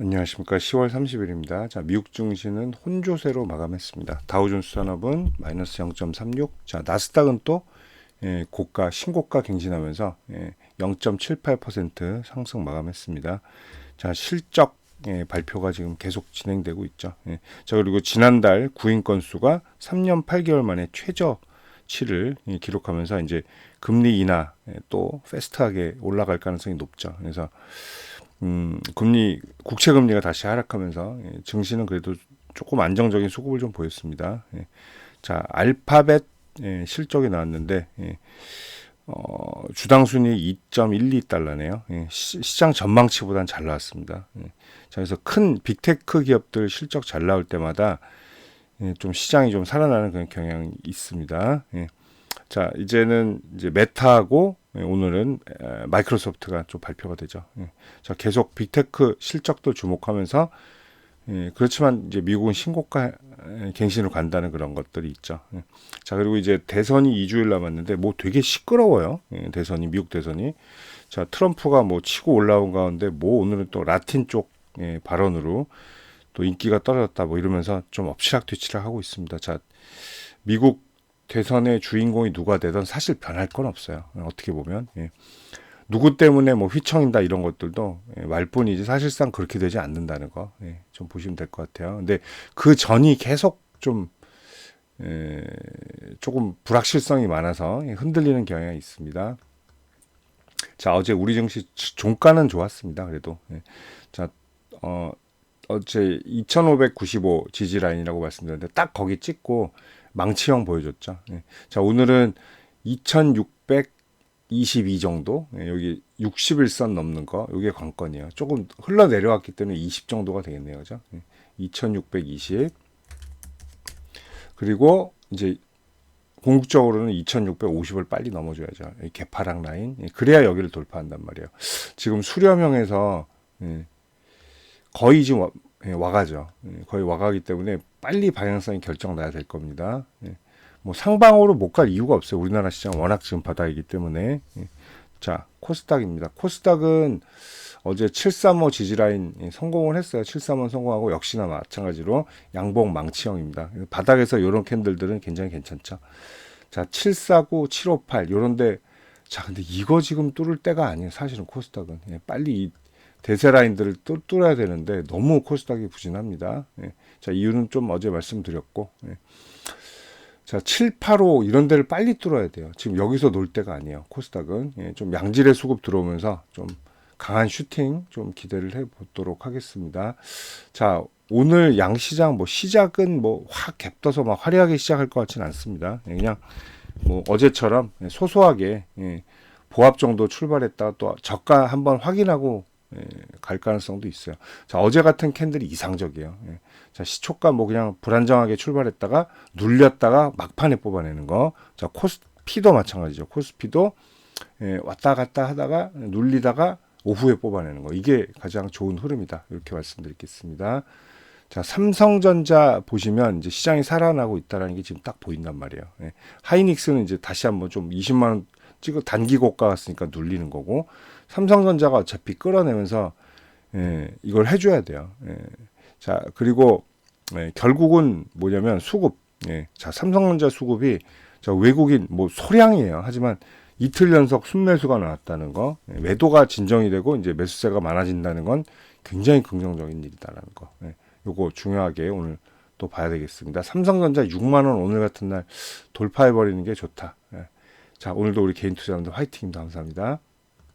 안녕하십니까. 10월 30일입니다. 자, 미국 증시는 혼조세로 마감했습니다. 다우존스 산업은 마이너스 0.36. 자, 나스닥은 또 예, 고가 신고가 갱신하면서 예, 0.78% 상승 마감했습니다. 자, 실적 예, 발표가 지금 계속 진행되고 있죠. 예. 자, 그리고 지난달 구인 건수가 3년 8개월 만에 최저 치를 예, 기록하면서 이제 금리 인하 예, 또 패스트하게 올라갈 가능성이 높죠. 그래서 음, 금리 국채 금리가 다시 하락하면서 예, 증시는 그래도 조금 안정적인 수급을 좀 보였습니다. 예. 자, 알파벳 예, 실적이 나왔는데 예, 어, 주당 순이 2.12달러네요. 예, 시, 장 전망치보단 잘 나왔습니다. 예. 자, 그래서 큰 빅테크 기업들 실적 잘 나올 때마다 예, 좀 시장이 좀 살아나는 그런 경향이 있습니다. 예. 자, 이제는 이제 메타하고 예, 오늘은 에, 마이크로소프트가 좀 발표가 되죠. 예. 자, 계속 빅테크 실적도 주목하면서 예, 그렇지만 이제 미국은 신고가 에, 갱신으로 간다는 그런 것들이 있죠. 예. 자, 그리고 이제 대선이 2주일 남았는데 뭐 되게 시끄러워요. 예, 대선이 미국 대선이. 자, 트럼프가 뭐 치고 올라온 가운데 뭐 오늘은 또 라틴 쪽 예, 발언으로 또 인기가 떨어졌다 뭐 이러면서 좀 엎치락뒤치락 하고 있습니다. 자, 미국 대선의 주인공이 누가 되든 사실 변할 건 없어요. 어떻게 보면 예. 누구 때문에 뭐 휘청인다 이런 것들도 예, 말뿐이지 사실상 그렇게 되지 않는다는 거 예, 좀 보시면 될 것 같아요. 근데 그 전이 계속 좀 에, 조금 불확실성이 많아서 예, 흔들리는 경향이 있습니다. 자 어제 우리 증시 종가는 좋았습니다. 그래도 예. 자 어, 어제 2,595 지지 라인이라고 말씀드렸는데 딱 거기 찍고 망치형 보여줬죠. 예. 자 오늘은 2,622 정도 예, 여기 61선 넘는 거 이게 관건이에요. 조금 흘러 내려왔기 때문에 20 정도가 되겠네요, 그죠? 예. 2,620 그리고 이제 궁극적으로는 2,650을 빨리 넘어줘야죠. 이 개파락 라인 예, 그래야 여기를 돌파한단 말이에요. 지금 수렴형에서 예, 거의 지금 와, 예, 와가죠. 예, 거의 와가기 때문에 빨리 방향성이 결정 나야 될 겁니다. 예. 뭐 상방으로 못 갈 이유가 없어요. 우리나라 시장 워낙 지금 바닥이기 때문에. 예. 자, 코스닥입니다. 코스닥은 어제 735 지지라인 예, 성공을 했어요. 735 성공하고 역시나 마찬가지로 양봉 망치형입니다. 바닥에서 이런 캔들들은 굉장히 괜찮죠. 자, 749, 758 요런데 자, 근데 이거 지금 뚫을 때가 아니에요. 사실은 코스닥은 예, 빨리 이 대세 라인들을 뚫, 뚫어야 되는데 너무 코스닥이 부진합니다. 예. 자, 이유는 좀 어제 말씀드렸고. 예. 자, 7, 8, 5 이런 데를 빨리 뚫어야 돼요. 지금 여기서 놀 때가 아니에요. 코스닥은 예, 좀 양질의 수급 들어오면서 좀 강한 슈팅 좀 기대를 해 보도록 하겠습니다. 자, 오늘 양시장 뭐 시작은 뭐 확 갭떠서 막 화려하게 시작할 것 같지는 않습니다. 예, 그냥 뭐 어제처럼 소소하게 예, 보합 정도 출발했다가 또 저가 한번 확인하고 예, 갈 가능성도 있어요. 자, 어제 같은 캔들이 이상적이에요. 예. 자, 시초가 뭐 그냥 불안정하게 출발했다가 눌렸다가 막판에 뽑아내는 거. 자, 코스피도 마찬가지죠. 코스피도 예, 왔다 갔다 하다가 눌리다가 오후에 뽑아내는 거. 이게 가장 좋은 흐름이다. 이렇게 말씀드리겠습니다. 자, 삼성전자 보시면 이제 시장이 살아나고 있다라는 게 지금 딱 보인단 말이에요. 예. 하이닉스는 이제 다시 한번 좀 20만 원 찍어 단기 고가 갔으니까 눌리는 거고 삼성전자가 어차피 끌어내면서 예, 이걸 해줘야 돼요. 예. 자 그리고 예, 결국은 뭐냐면 수급. 예. 자 삼성전자 수급이 자 외국인 뭐 소량이에요. 하지만 이틀 연속 순매수가 나왔다는 거, 예, 매도가 진정이 되고 이제 매수세가 많아진다는 건 굉장히 긍정적인 일이다라는 거. 예. 요거 중요하게 오늘 또 봐야 되겠습니다. 삼성전자 6만 원 오늘 같은 날 돌파해 버리는 게 좋다. 예. 자 오늘도 우리 개인 투자자분들 화이팅입니다. 감사합니다.